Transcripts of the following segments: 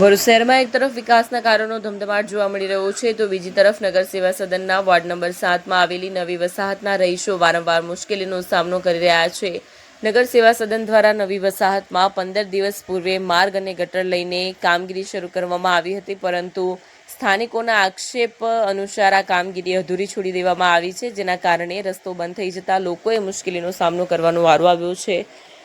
ભરૂચ શહેરમાં એક તરફ વિકાસના કારણો ધમધમાટ જોવા મળી રહ્યો છે, તો બીજી તરફ નગર સેવા સદનના વોર્ડ નંબર સાતમાં આવેલી નવી વસાહતના રહીશો વારંવાર મુશ્કેલીનો સામનો કરી રહ્યા છે. નગર સેવા સદન દ્વારા નવી વસાહતમાં પંદર દિવસ પૂર્વે માર્ગ અને ગટર લઈને કામગીરી શરૂ કરવામાં આવી હતી, પરંતુ સ્થાનિકોના આક્ષેપ અનુસાર આ કામગીરી અધૂરી છોડી દેવામાં આવી છે, જેના કારણે રસ્તો બંધ થઈ જતા લોકોએ મુશ્કેલીનો સામનો કરવાનો વારો આવ્યો છે.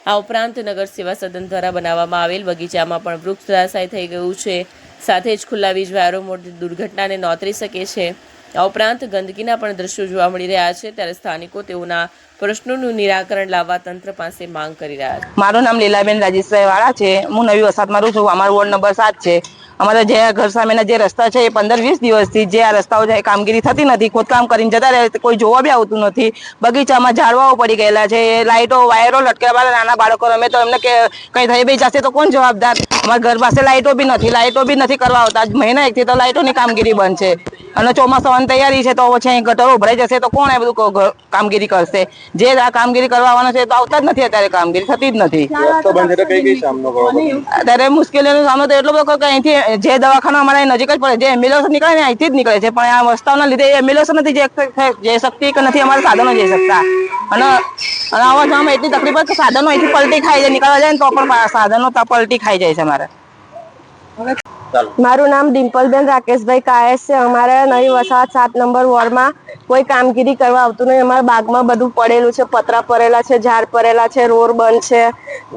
આ ઉપરાંત નગર સેવા સદન દ્વારા બનાવવામાં આવેલ બગીચામાં પણ વૃક્ષ ધરાશાય થઈ ગયું છે. સાથે જ ખુલ્લા વીજવાયરો મોટી દુર્ઘટનાને નોતરી શકે છે. આ ઉપરાંત ગંદકીના પણ દ્રશ્યો જોવા મળી રહ્યા છે. ત્યારે સ્થાનિકો તેઓના પ્રશ્નોનું નિરાકરણ લાવવા તંત્ર પાસે માંગ કરી રહ્યા છે. મારું નામ લીલાબેન રાજેશભાઈ વાળા છે. હું નવી વસાતમાં રહું છું. અમારો વોર્ડ નંબર સાત છે. અમારા જે ઘર સામેના જે રસ્તા છે એ પંદર વીસ દિવસથી જે આ રસ્તાઓ છે કામગીરી થતી નથી, ખોદકામ કરીને જતા રહે, કોઈ જોવા બી આવતું નથી. બગીચામાં ઝાડવાઓ પડી ગયેલા છે લાઇટો વાયરો લટકેલા નાના બાળકો રમે તો એમને કે કંઈ થઈ બી જશે તો કોણ જવાબદાર? અમારા ઘર પાસે લાઇટો બી નથી લાઇટો બી નથી કરવા આવતા. મહિના એકથી તો લાઇટોની કામગીરી બંધ છે. અને ચોમાસાની તૈયારી છે તો પછી અહીં ગટરો ભરાઈ જશે તો કોણ એ બધું કામગીરી કરશે? જે આ કામગીરી કરવાનું છે તો આવતા જ નથી અત્યારે કામગીરી થતી જ નથી. અત્યારે મુશ્કેલીનો સામનો તો એટલો બધો કે અહીંથી જે દવાખાનો અમારા નજીક જ પડે જે એમ્બ્યુલન્સ નીકળે ને અહીંથી જ નીકળે છે પણ આ વસ્તાઓના લીધે એમ્બ્યુલન્સ નથી જઈ જઈ શકતી કે નથી અમારા સાધનો જઈ શકતા. અને અને આવા જવામાં એટલી તકલીફ હોય કે સાધનો અહીંથી પલટી ખાઈ જાય નીકળવા જાય ને તો પણ સાધનો તો પલટી ખાઈ જાય છે અમારે. મારું નામ ડિમ્પલબેન રાકેશભાઈ કાયસ છે. અમારે નવી વસાહત સાત નંબર વોર્ડમાં કોઈ કામગીરી કરવા આવતું નહીં. અમારા બાગમાં બધું પડેલું છે. પતરા પડેલા છે ઝાડ પડેલા છે રોડ બંધ છે.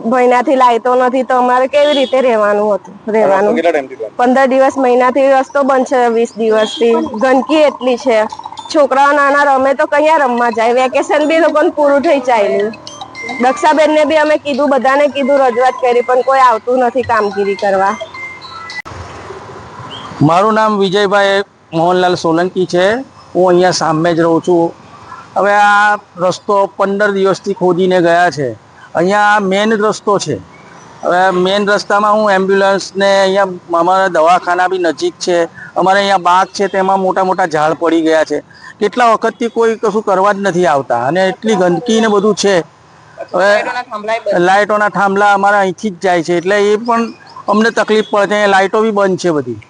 મહિનાથી લાઈટો નથી તો અમારે કેવી રીતે રહેવાનું હતું? રહેવાનું. પંદર દિવસ મહિનાથી રસ્તો બંધ છે વીસ દિવસથી. ગંદકી એટલી છે. છોકરાઓ નાના રમે તો કયા રમવા જાય? વેકેશન બી લોકોને પૂરું થઈ ચાલ્યું દક્ષાબેનને બી અમે કીધું બધાને કીધું રજૂઆત કરી પણ કોઈ આવતું નથી કામગીરી કરવા. મારું નામ વિજયભાઈ મોહનલાલ સોલંકી છે. હું અહીંયા સામે જ રહું છું. હવે આ રસ્તો પંદર દિવસથી ખોદીને ગયા છે. અહીંયા મેન રસ્તો છે. હવે મેન રસ્તામાં હું એમ્બ્યુલન્સને અહીંયા અમારા દવાખાના બી નજીક છે. અમારે અહીંયા બાગ છે તેમાં મોટા મોટા ઝાડ પડી ગયા છે. કેટલા વખતથી કોઈ કશું કરવા જ નથી આવતા અને એટલી ગંદકી ને બધું છે. હવે લાઇટોના થાંભલા અમારા અહીંથી જ જાય છે. એટલે એ પણ અમને તકલીફ પડે છે. લાઇટો બી બંધ છે બધી.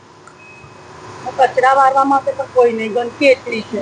કચરા વારવા માટે પણ કોઈ નહીં ગંદકી એટલી છે.